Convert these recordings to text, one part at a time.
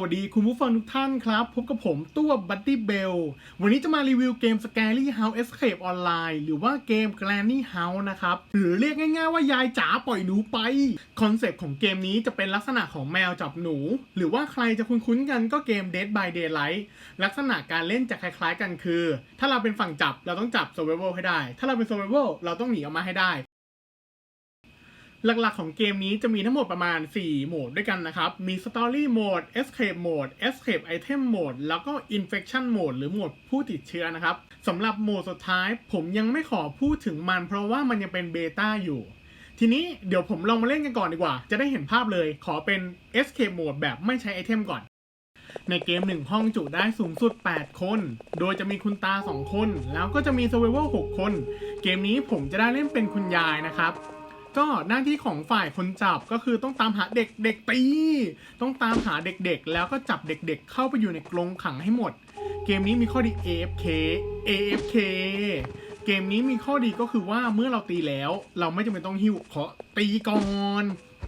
วัสดีคุณผู้ฟังทุกท่านครับ พบกับผมตัวบัตตี้เบล วันนี้จะมารีวิวเกม Scary House Escape Online หรือว่าเกม Granny House นะครับ หรือเรียกง่ายๆว่ายายจ๋าปล่อยหนูไป คอนเซปต์ของเกมนี้จะเป็นลักษณะของแมวจับหนู หรือว่าใครจะคุ้นๆกันก็เกม Dead by Daylight ลักษณะการเล่นจะคล้ายๆกันคือ ถ้าเราเป็นฝั่งจับเราต้องจับ Survival ให้ได้ ถ้าเราเป็น Survival เราต้องหนีออกมาให้ได้ หลักๆของเกมนี้จะมีทั้งหมดประมาณ 4 โหมดด้วยกันนะครับ มี Story Mode Escape Mode Escape Item Mode แล้วก็ Infection Mode หรือโหมดผู้ติดเชื้อนะครับสำหรับโหมดสุดท้าย ผมยังไม่ขอพูดถึงมัน เพราะว่ามันยังเป็นเบต้าอยู่ ทีนี้เดี๋ยวผมลองมาเล่นกันก่อนดีกว่า จะได้เห็นภาพเลย ขอเป็น Escape Mode แบบไม่ใช้ไอเทมก่อนในเกมหนึ่งห้องจุได้สูงสุด 8 คน โดยจะมีคุณตา 2 คน แล้วก็จะมี Survival 6คน เกมนี้ผมจะได้เล่นเป็นคุณยายนะครับ ก็หน้าที่ของฝ่ายคนจับก็คือต้องตามหาเด็กเด็กตี ต้องตามหาเด็กๆ แล้วก็จับเด็กๆ เข้าไปอยู่ในกรงขังให้หมด เกมนี้มีข้อดี AFK AFK เกมนี้มีข้อดีก็คือว่าเมื่อเราตีแล้ว เราไม่จำเป็นต้องหิ้วขอตีก่อน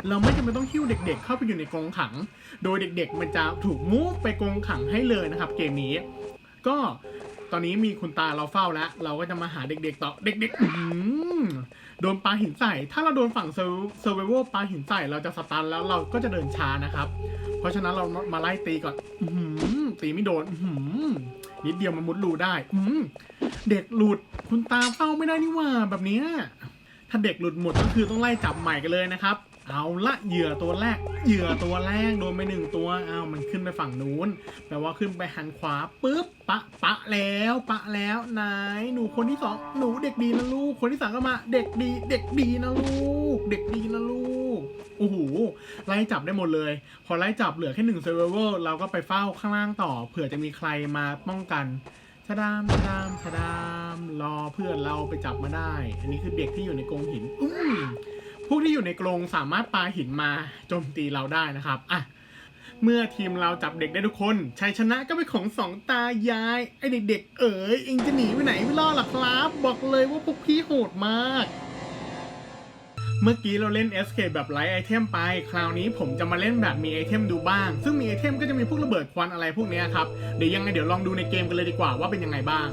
เราไม่จำเป็นต้องหิ้วเด็ก ๆ เข้าไปอยู่ในกรงขัง โดยเด็ก ๆ มันจะถูกมูฟไปกรงขังให้เลยนะครับ เกมนี้ ก็ ตอนนี้มีคุณตาเราเฝ้าแล้ว เราก็จะมาหาเด็กๆต่อเด็กๆอื้อหือโดนปลาหินใส่ ถ้าเราโดนฝั่งเซอร์ไวเวอร์ปลาหินใส่เราจะสตันแล้วเราก็จะเดินช้านะครับ เพราะฉะนั้นเรามาไล่ตีก่อนอื้อหือตีไม่โดนอื้อหือนิดเดียวมันมุดรูได้อืเด็กหลุดคุณตาเฝ้าไม่ได้นี่ว่าแบบเนี้ยถ้าเด็กหลุดหมดก็คือต้องไล่จับใหม่กันเลยนะครับ เอาละเหยื่อตัวแรก เหยื่อตัวแรกโดนไปหนึ่งตัวอ้าวมันขึ้นไปฝั่งนู้น แปลว่าขึ้นไปหันขวาปุ๊บปะปะแล้วปะแล้วไหนหนูคนที่สองหนูเด็กดีนะลูก คนที่สามก็มาเด็กดี เด็กดีนะลูก เด็กดีนะลูกโอ้โหไล่จับได้หมดเลย พอไล่จับเหลือแค่หนึ่งเซอร์เวอร์เราก็ไปเฝ้าข้างล่างต่อเผื่อจะมีใครมาป้องกันชะดามชะดามชะดามรอเพื่อนเราไปจับมาได้ อันนี้คือเด็กที่อยู่ในกรงหินอืมพ วกที่อยู่ในกรงสามารถปาหินมาโจมตีเราได้นะครับอะเมื่อทีมเราจับเด็กได้ทุกคนชัยชนะก็เป็นของสองตายาย ไอเด็กๆ เอ๋ยเองจะหนีไปไหนไม่รอดหรอกครับ บอกเลยว่าพวกพี่โหดมาก เมื่อกี้เราเล่น Escape แบบไร้ไอเทมไป คราวนี้ผมจะมาเล่นแบบมีไอเทมดูบ้าง ซึ่งมีไอเทมก็จะมีพวกระเบิดควันอะไรพวกนี้ครับ เดี๋ยวยังไงเดี๋ยวลองดูในเกมกันเลยดีกว่าว่าเป็นยังไงบ้าง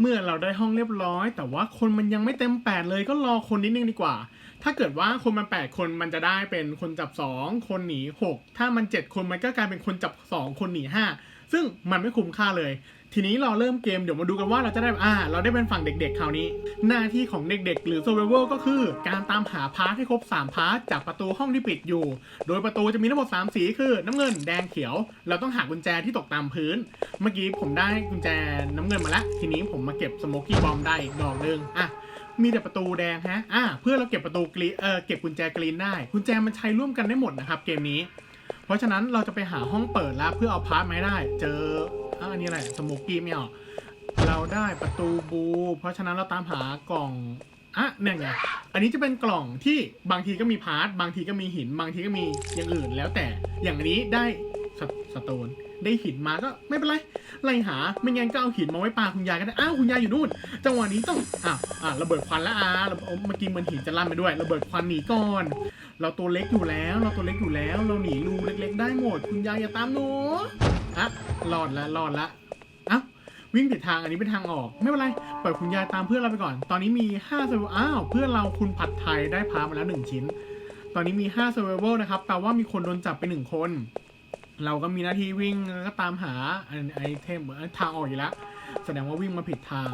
เมื่อเราได้ห้องเรียบร้อย แต่ว่าคนมันยังไม่เต็ม 8 เลยก็รอคนนิดนึงดีกว่า ถ้าเกิดว่าคนมัน 8 คนมันจะได้เป็นคนจับ 2 คนหนี 6 ถ้ามัน 7 คนมันก็กลายเป็นคนจับ 2 คนหนี 5 ซึ่งมันไม่คุ้มค่าเลย ทีนี้เราเริ่มเกมเดี๋ยวมาดูกันว่าเราจะได้อ่า เราได้เป็นฝั่งเด็กๆคราวนี้ หน้าที่ของเด็กๆ หรือ survival ก็คือ การตามหาพาร์ทให้ครบ 3 พาร์ทจากประตูห้องที่ปิดอยู่ โดยประตูจะมีทั้งหมด 3 สีคือ น้ำเงินแดงเขียว เราต้องหากุญแจที่ตกตามพื้น เมื่อกี้ผมได้กุญแจน้ำเงินมาแล้ว ทีนี้ผมมาเก็บสโมกี้บอมได้อีกดอกหนึ่งอะมีแต่ประตูแดงฮะ อะเพื่อเราเก็บประตูกรีเออเก็บกุญแจกรีนได้ กุญแจมันใช้ร่วมกันได้หมดนะครับเกมนี้ ราะฉะนั้นเราจะไปหาห้องเปิดแล้วเพื่อเอาพาร์ทมาให้ได้ เจออันนี้อะไรสโมกี้ไม่ออกเราได้ประตูบู เพราะฉะนั้นเราตามหากล่องอะเนี่ยไงอันนี้จะเป็นกล่องที่บางทีก็มีพาร์ทบางทีก็มีหิน บางทีก็มีอย่างอื่นแล้วแต่อย่างนี้ได้สโตน ได้หินมาก็ไม่เป็นไรไล่หาไม่งั้นก็เอาหินมาไว้ปาคุณยายก็ได้อ้าวคุณยายอยู่นู่น จังหวะนี้ต้องอะอะระเบิดควันแล้วอะเมื่อกี้มันหินจะลั่นไปด้วย ระเบิดควันหนีก่อน เราตัวเล็กอยู่แล้ว เราตัวเล็กอยู่แล้ว เราหนีรูเล็ก ๆ ได้หมด คุณยายอย่าตามหนูอะรอดละรอดละเอ้าวิ่งผิดทางอันนี้เป็นทางออก ไม่เป็นไรปล่อยคุณยายตามเพื่อนเราไปก่อน ตอนนี้มี5เซอร์อ้าวเพื่อนเราคุณผัดไทยได้พามาแล้วหนึ่งชิ้น ตอนนี้มี5 survival นะครับแปลว่ามีคนโดนจับไปหนึ่งคน เราก็มีหน้าที่วิ่งแล้วก็ตามหาไอเทมเอ้ยทางออกอยู่แล้วแสดงว่าวิ่งมาผิดทาง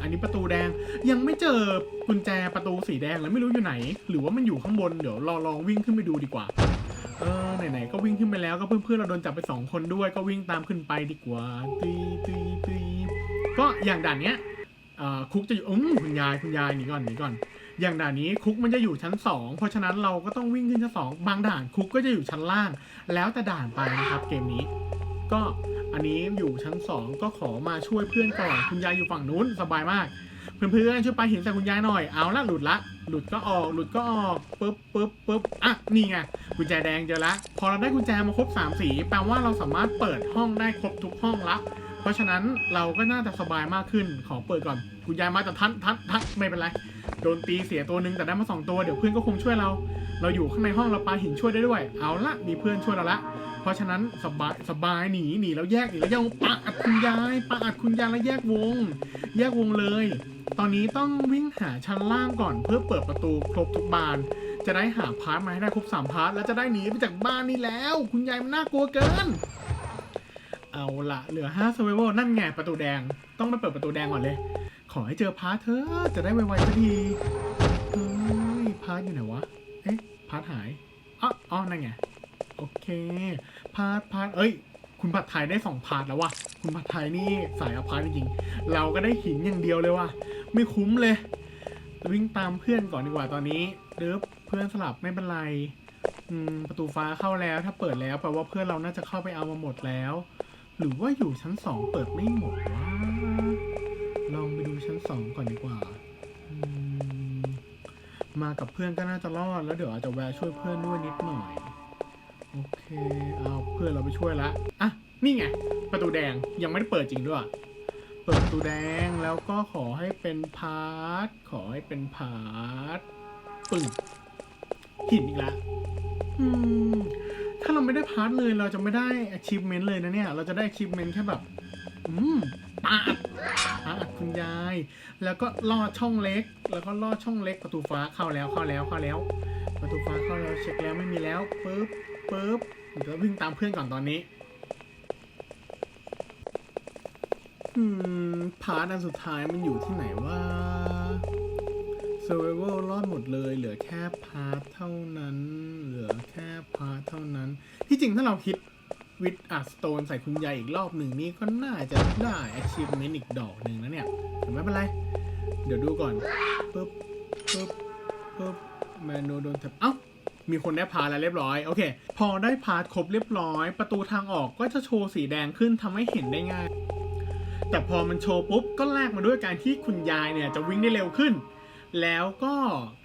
อันนี้ประตูแดงยังไม่เจอกุญแจประตูสีแดงเลยไม่รู้อยู่ไหน หรือว่ามันอยู่ข้างบนเดี๋ยวรอลองวิ่งขึ้นไปดูดีกว่า เออไหนๆก็วิ่งขึ้นไปแล้วก็เพื่อนๆเราโดนจับไปสองคนด้วยก็วิ่งตามขึ้นไปดีกว่าตีตีตีก็อย่างด่านเนี้ยคุกจะอยู่อืมคุณยายคุณยายหนีก่อนหนีก่อน อย่างด่านนี้คุกมันจะอยู่ชั้น 2 เพราะฉะนั้นเราก็ต้องวิ่งขึ้นชั้นสองบางด่านคุกก็จะอยู่ชั้นล่าง แล้วแต่ด่านไปนะครับเกมนี้ ก็อันนี้อยู่ชั้น 2 ก็ขอมาช่วยเพื่อนก่อนคุณยายอยู่ฝั่งนู้นสบายมาก เพื่อนๆช่วยไปาหินใส่คุณยายหน่อยเอาละหลุดละ หลุดก็ออกหลุดก็ออกปึ๊บปึ๊บปึ๊บอะนี่ไงกุญแจแดงเจอละพอเราได้กุญแจมาครบ3สีแปลว่าเราสามารถเปิดห้องได้ครบทุกห้องละเพราะฉะนั้นเราก็น่าจะสบายมากขึ้นขอเปิดก่อน คุณยายมาแต่ทันทันทันไม่เป็นไร โดนตีเสียตัวหนึ่งแต่ได้มาสองตัว เดี๋ยวเพื่อนก็คงช่วยเรา เราอยู่ข้างในห้องเราปาหินช่วยได้ด้วย เอาละมีเพื่อนช่วยเราละ เพราะฉะนั้นสบายสบายหนีหนีแล้วแยกหนีแล้วแยกปะอัดคุณยายปะอัดคุณยายแล้วแยกวง แยกวงเลย ตอนนี้ต้องวิ่งหาชั้นล่างก่อนเพื่อเปิดประตูครบทุกบาน จะได้หาพาร์ทมาให้ได้ครบสามพาร์ทแล้วจะได้หนีไปจากบ้านนี้แล้ว คุณยายมันน่ากลัวเกินเอาละเหลือห้า s u r v i v a l นั่นไงประตูแดง ต้องไปเปิดประตูแดงก่อนเลย ขอให้เจอพาร์ทเธอจะได้ไวๆสักทีเฮ้ยพาร์ทอยู่ไหนวะ เอ๊ะพาร์ทหายอ๋ออ๋อนั่นไง โอเค พาร์ทพาร์ทเอ้ย คุณผัดไทยได้สองพาร์ทแล้ววะคุณผัดไทยนี่สายอพาร์ทจริงๆเราก็ได้หินอย่างเดียวเลยว่ะ ไม่คุ้มเลย วิ่งตามเพื่อนก่อนดีกว่าตอนนี้เดิฟเพื่อนสลับไม่เป็นไรอืมประตูฟ้าเข้าแล้วถ้าเปิดแล้วแปลว่าเพื่อนเราน่าจะเข้าไปเอามาหมดแล้ว หรือว่าอยู่ชั้นสองเปิดไม่หมดวะ ลองไปดูชั้นสองก่อนดีกว่าอมมากับเพื่อนก็น่าจะรอด แล้วเดี๋ยวอาจจะแวะช่วยเพื่อนด้วยนิดหน่อย โอเค เอาเพื่อนเราไปช่วยละอะ นี่ไง ประตูแดงยังไม่ได้เปิดจริงด้วย เปิดประตูแดงแล้วก็ขอให้เป็นพาร์ท ขอให้เป็นพาร์ท ปึ้งหินอีกแล้วถ้าเราไม่ได้พาร์ทเลยเราจะไม่ได้ achievement เลยนะเนี่ย เราจะได้ achievement แค่แบบ อืมปาดปาดคุณยาย แล้วก็ลอดช่องเล็ก แล้วก็ลอดช่องเล็กประตูฟ้าเข้าแล้วเข้าแล้วเข้าแล้ว ประตูฟ้าเข้าแล้วเช็คแล้วไม่มีแล้วปึ๊บปึ๊บเดี๋ยววิ่งตามเพื่อนก่อนตอนนี้อืมพาร์ทอันสุดท้ายมันอยู่ที่ไหนว่า Survival รอดหมดเลย เหลือแค่พาร์ทเท่านั้น เหลือแค่พาร์ทเท่านั้น ที่จริงถ้าเราคิด วิดอัดสโตนใส่คุณยายอีกรอบหนึ่งนี่ก็น่าจะได้ achievement อีกดอกหนึ่งนะเนี่ยแต่ไม่เป็นไร เดี๋ยวดูก่อนปึ๊บปึ๊บปึ๊บแมนโนโดนแทบเอ้ามีคนได้พาแล้วเรียบร้อย โอเค พอได้พาครบเรียบร้อย ประตูทางออกก็จะโชว์สีแดงขึ้นทำให้เห็นได้ง่าย แต่พอมันโชว์ปุ๊บ ก็แลกมาด้วยการที่คุณยายเนี่ยจะวิ่งได้เร็วขึ้น แล้วก็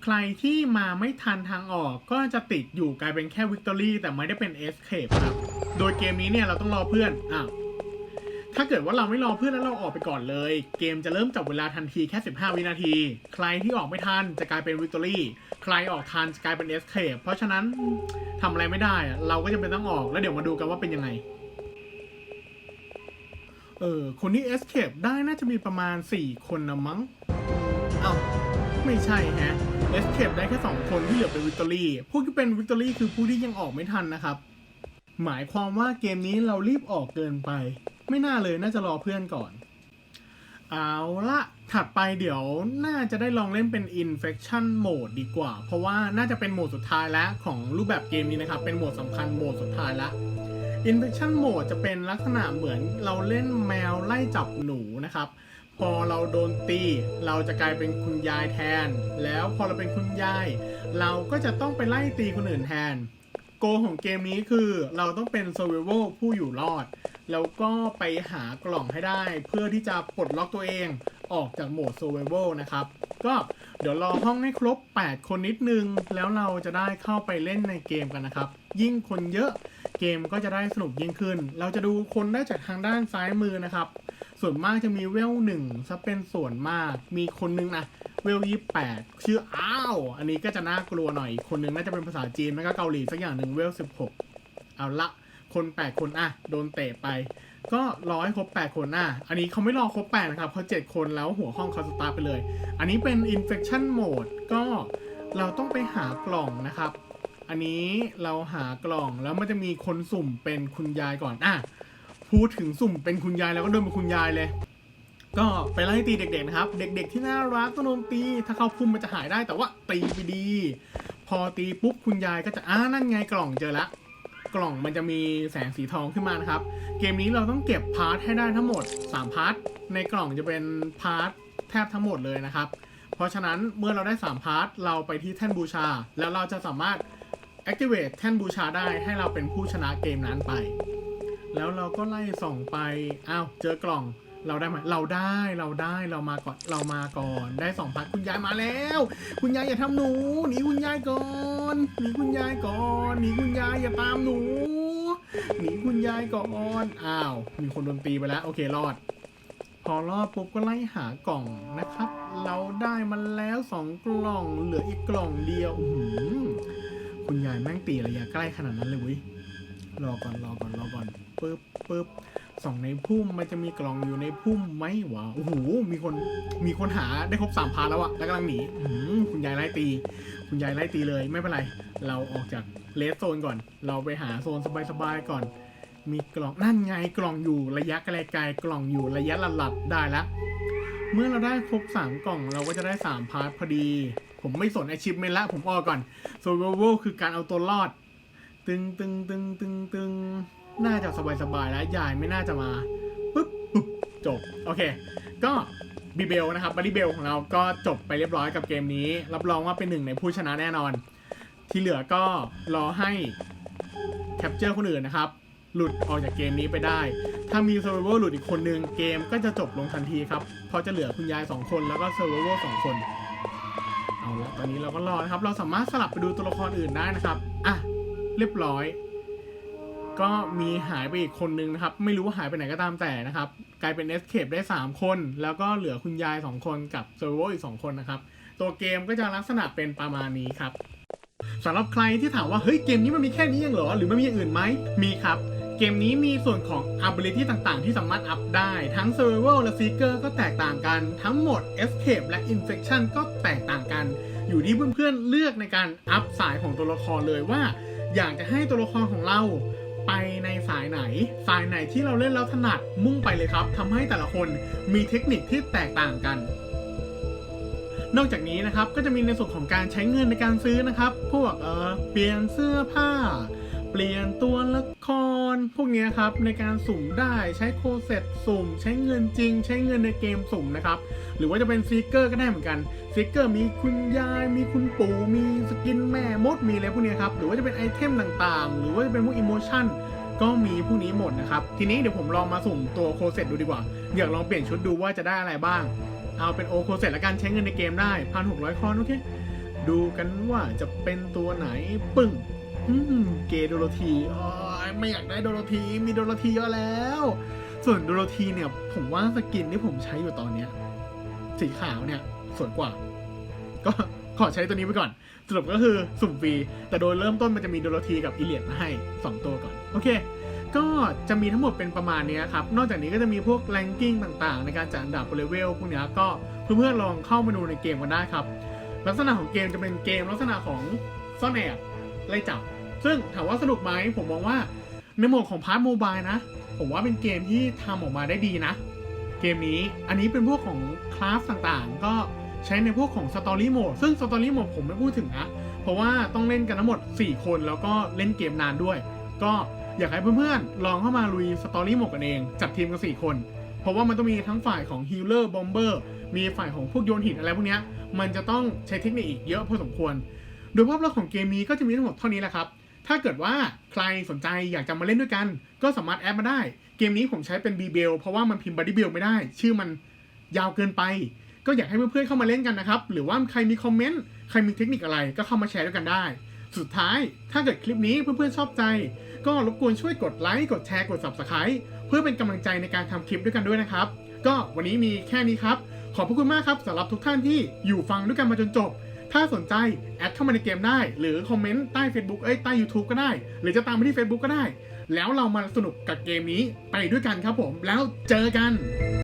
ใครที่มาไม่ทันทางออกก็จะติดอยู่กลายเป็นแค่วิกตอรี่แต่ไม่ได้เป็นเอสเคปครับ โดยเกมนี้เนี่ยเราต้องรอเพื่อนอ้าวถ้าเกิดว่าเราไม่รอเพื่อนแล้วเราออกไปก่อนเลย เกมจะเริ่มจับเวลาทันทีแค่ 15 วินาที ใครที่ออกไม่ทันจะกลายเป็นวิกตอรี่ใครออกทันจะกลายเป็นเอสเคปเพราะฉะนั้นทำอะไรไม่ได้อะเราก็จะเป็นต้องออกแล้วเดี๋ยวมาดูกันว่าเป็นยังไงเออคนที่ escape ได้น่าจะมีประมาณ 4 คนนะมั้ง เอ้า ไม่ใช่ฮะ escape ได้แค่2คนที่เหลือเป็น victory ผู้ที่เป็น victory คือผู้ที่ยังออกไม่ทันนะครับ หมายความว่าเกมนี้เรารีบออกเกินไป ไม่น่าเลยน่าจะรอเพื่อนก่อน เอาละถัดไปเดี๋ยวน่าจะได้ลองเล่นเป็น infection mode ดีกว่า เพราะว่าน่าจะเป็นโหมดสุดท้ายแล้วของรูปแบบเกมนี้นะครับ เป็นโหมดสำคัญโหมดสุดท้ายแล้ว Infection Mode จะเป็นลักษณะเหมือนเราเล่นแมวไล่จับหนูนะครับ พอเราโดนตี เราจะกลายเป็นคุณยายแทน แล้วพอเราเป็นคุณยาย เราก็จะต้องไปไล่ตีคนอื่นแทน โกของเกมนี้คือเราต้องเป็น Survival ผู้อยู่รอด แล้วก็ไปหากล่องให้ได้ เพื่อที่จะปลดล็อกตัวเองออกจากโหมด Survival นะครับ ก็เดี๋ยวรอห้องให้ครบ 8 คนนิดนึง แล้วเราจะได้เข้าไปเล่นในเกมกันนะครับ ยิ่งคนเยอะเกมก็จะได้สนุกยิ่งขึ้น เราจะดูคนได้จากทางด้านซ้ายมือนะครับ ส่วนมากจะมีเวลหนึ่งซะเป็นส่วนมากมีคนนึงนะเวลยี่แปดชื่ออ้าวอันนี้ก็จะน่ากลัวหน่อย คนนึงน่าจะเป็นภาษาจีนแล้วก็เกาหลีสักอย่างหนึ่งเวลสิบหกเอาละคนแปดคนอะโดนเตะไป ก็รอให้ครบแปดคนอะอันนี้เขาไม่รอครบแปดนะครับเขาเจ็ดคนแล้วหัวห้องเขาสตาร์ไปเลย อันนี้เป็น infection mode ก็เราต้องไปหากล่องนะครับ อันนี้เราหากล่องแล้วมันจะมีคนสุ่มเป็นคุณยายก่อนอะ พูดถึงสุ่มเป็นคุณยายแล้วก็เดินเป็นคุณยายเลย ก็ไปไล่ตีเด็กๆนะครับ เด็ก ๆ ที่น่ารักต้องโดนตี ถ้าเขาพุ่มมันจะหายได้แต่ว่าตีไปดี พอตีปุ๊บคุณยายก็จะอ่านั่นไงกล่องเจอละกล่องมันจะมีแสงสีทองขึ้นมานะครับ เกมนี้เราต้องเก็บพาร์ทให้ได้ทั้งหมด 3 พาร์ท ในกล่องจะเป็นพาร์ทแทบทั้งหมดเลยนะครับ เพราะฉะนั้นเมื่อเราได้ 3 พาร์ท เราไปที่แท่นบูชา แล้วเราจะสามารถ activate แท่นบูชาได้ให้เราเป็นผู้ชนะเกมนั้นไป แล้วเราก็ไล่ส่องไป อ้าว เจอกล่อง เราได้ไหมเราได้ เราได้ เรามาก่อน เรามาก่อน ได้สองพันคุณยายมาแล้ว คุณยายอย่าทำหนู หนีคุณยายก่อน หนีคุณยายก่อน หนีคุณยายอย่าตามหนู หนีคุณยายก่อน อ้าว มีคนโดนตีไปแล้ว โอเค รอด พอรอดปุ๊บก็ไล่หากล่องนะครับ เราได้มันแล้วสองกล่อง เหลืออีกกล่องเดียว คุณยายแม่งตีระยะใกล้ขนาดนั้นเลยเว้ย รอก่อนรอก่อนรอก่อนปึ๊บปึ๊บส่องในพุ่มมันจะมีกล่องอยู่ในพุ่มไหมวะโอ้โหมีคนมีคนหาได้ครบสามพาร์ทแล้วอะแล้วกำลังหนีคุณยายไล่ตี คุณยายไล่ตีเลยไม่เป็นไร เราออกจากเลสโซนก่อน เราไปหาโซนสบายๆก่อน มีกล่องนั่นไงกล่องอยู่ระยะไกลๆกล่องอยู่ระยะหลัดๆได้ล้วเมื่อเราได้ครบสามกล่องเราก็จะได้สามพาร์ทพอดี ผมไม่สน achievement ละผมออกก่อน survival คือการเอาตัวรอด ตึงตึงตึงตึงตึงน่าจะสบายๆแล้วยายไม่น่าจะมาปุ๊บปุ๊บจบ โอเค ก็บีเบลนะครับบัดดี้เบลของเราก็จบไปเรียบร้อยกับเกมนี้ รับรองว่าเป็นหนึ่งในผู้ชนะแน่นอน ที่เหลือก็รอให้แคปเจอร์คนอื่นนะครับ หลุดออกจากเกมนี้ไปได้ ถ้ามี Survivor หลุดอีกคนนึงเกมก็จะจบลงทันทีครับ เพราะจะเหลือคุณยาย 2 คนแล้วก็ Survivor 2คน เอาละตอนนี้เราก็รอนะครับ เราสามารถสลับไปดูตัวละครอื่นได้นะครับ อะ เรียบร้อย ก็มีหายไปอีกคนนึงนะครับ ไม่รู้ว่าหายไปไหนก็ตามแต่นะครับ กลายเป็น Escape ได้ 3 คน แล้วก็เหลือคุณยาย 2 คนกับ Survivor อีก 2 คนนะครับ ตัวเกมก็จะลักษณะเป็นประมาณนี้ครับสำหรับใครที่ถามว่าเฮ้ยเกมนี้มันมีแค่นี้เองเหรอ หรือมันมีอย่างอื่นไหมมีครับเกมนี้มีส่วนของ ability ต่างๆ ที่สามารถอัพได้ ทั้ง survival และ seeker ก็แตกต่างกัน ทั้งหมด escape และ infection ก็แตกต่างกัน อยู่ที่เพื่อนๆเลือกในการอัพสายของตัวละครเลยว่า อยากจะให้ตัวละครของเราไปในสายไหน สายไหนที่เราเล่นแล้วถนัดมุ่งไปเลยครับทำให้แต่ละคนมีเทคนิคที่แตกต่างกัน นอกจากนี้นะครับก็จะมีในส่วนของการใช้เงินในการซื้อนะครับ พวกเออเปลี่ยนเสื้อผ้า ปลี่ยนตัวละคร พวกนี้ครับในการสุ่มได้ใช้โคเซตสุ่ม ใช้เงินจริง ใช้เงินในเกมสุ่มนะครับ หรือว่าจะเป็นซีเกอร์ก็ได้เหมือนกันซีเกอร์มีคุณยาย มีคุณปู่มีสกินแม่มดมีอะไรพวกนี้ครับ หรือว่าจะเป็นไอเทมต่างๆ หรือว่าจะเป็นพวกอิโมชั่นก็มีพวกนี้หมดนะครับ ทีนี้เดี๋ยวผมลองมาสุ่มตัวโคเซตดูดีกว่า อยากลองเปลี่ยนชุดดูว่าจะได้อะไรบ้าง เอาเป็นโอโคเซตละกันใช้เงินในเกมได้พันหกร้อยคอนโอเค ดูกันว่าจะเป็นตัวไหนปึ้ง อืมเกย์โดโรธีอ๋อไม่อยากได้โดโรธีมีโดโรธีเยอะแล้ว ส่วนโดโรธีเนี่ย ผมว่าสกินที่ผมใช้อยู่ตอนเนี้ยสีขาวเนี่ยสวยกว่า ก็ขอใช้ตัวนี้ไปก่อน สรุปก็คือสุ่มฟรี แต่โดยเริ่มต้นมันจะมีโดโรธีกับอีเลียดมาให้ 2 ตัวก่อน โอเค ก็จะมีทั้งหมดเป็นประมาณนี้ครับ นอกจากนี้ก็จะมีพวกแรงกิ้งต่างๆ ในการจัดอันดับเลเวลพวกนี้ก็เพื่อนๆลองเข้ามาดูในเกมกันได้ครับ ลักษณะของเกมจะเป็นเกมลักษณะของซ่อนแอบไล่จับ ซึ่งถามว่าสนุกไหมผมมองว่าในโหมดของพาร์ทโมบายนะ ผมว่าเป็นเกมที่ทำออกมาได้ดีนะ เกมนี้อันนี้เป็นพวกของคลาสต่างๆ ก็ใช้ในพวกของสตอรี่โหมดซึ่งสตอรี่โหมดผมไม่พูดถึงนะ เพราะว่าต้องเล่นกันทั้งหมด 4 คนแล้วก็เล่นเกมนานด้วย ก็อยากให้เพื่อนๆ ลองเข้ามาลุยสตอรี่โหมดกันเอง จัดทีมกัน 4 คน เพราะว่ามันต้องมีทั้งฝ่ายของฮีลเลอร์บอมเบอร์มีฝ่ายของพวกโยนหินอะไรพวกเนี้ยมันจะต้องใช้เทคนิคอีกเยอะพอสมควร โดยภาพลักษณ์ของเกมนี้ก็จะมีทั้งหมดเท่านี้แหละครับ ถ้าเกิดว่าใครสนใจอยากจะมาเล่นด้วยกัน ก็สามารถแอดมาได้ เกมนี้ผมใช้เป็น b b l เพราะว่ามันพิมพ์ Buddy Bell ไม่ได้ ชื่อมันยาวเกินไป ก็อยากให้เพื่อนๆเข้ามาเล่นกันนะครับ หรือว่าใครมีคอมเมนต์ ใครมีเทคนิคอะไรก็เข้ามาแชร์ด้วยกันได้ สุดท้ายถ้าเกิดคลิปนี้เพื่อนๆชอบใจ ก็รบกวนช่วยกดไลค์ กดแชร์ กด Subscribe เพื่อเป็นกำลังใจในการทำคลิปด้วยกันด้วยนะครับ ก็วันนี้มีแค่นี้ครับ ขอบพระคุณมากครับสำหรับทุกท่านที่อยู่ฟังด้วยกันมาจนจบ ถ้าสนใจแอดเข้ามาในเกมได้ หรือคอมเมนต์ใต้ Facebook เอ้ยใต้ YouTube ก็ได้ หรือจะตามไปที่ Facebook ก็ได้ แล้วเรามาสนุกกับเกมนี้ไปด้วยกันครับผม แล้วเจอกัน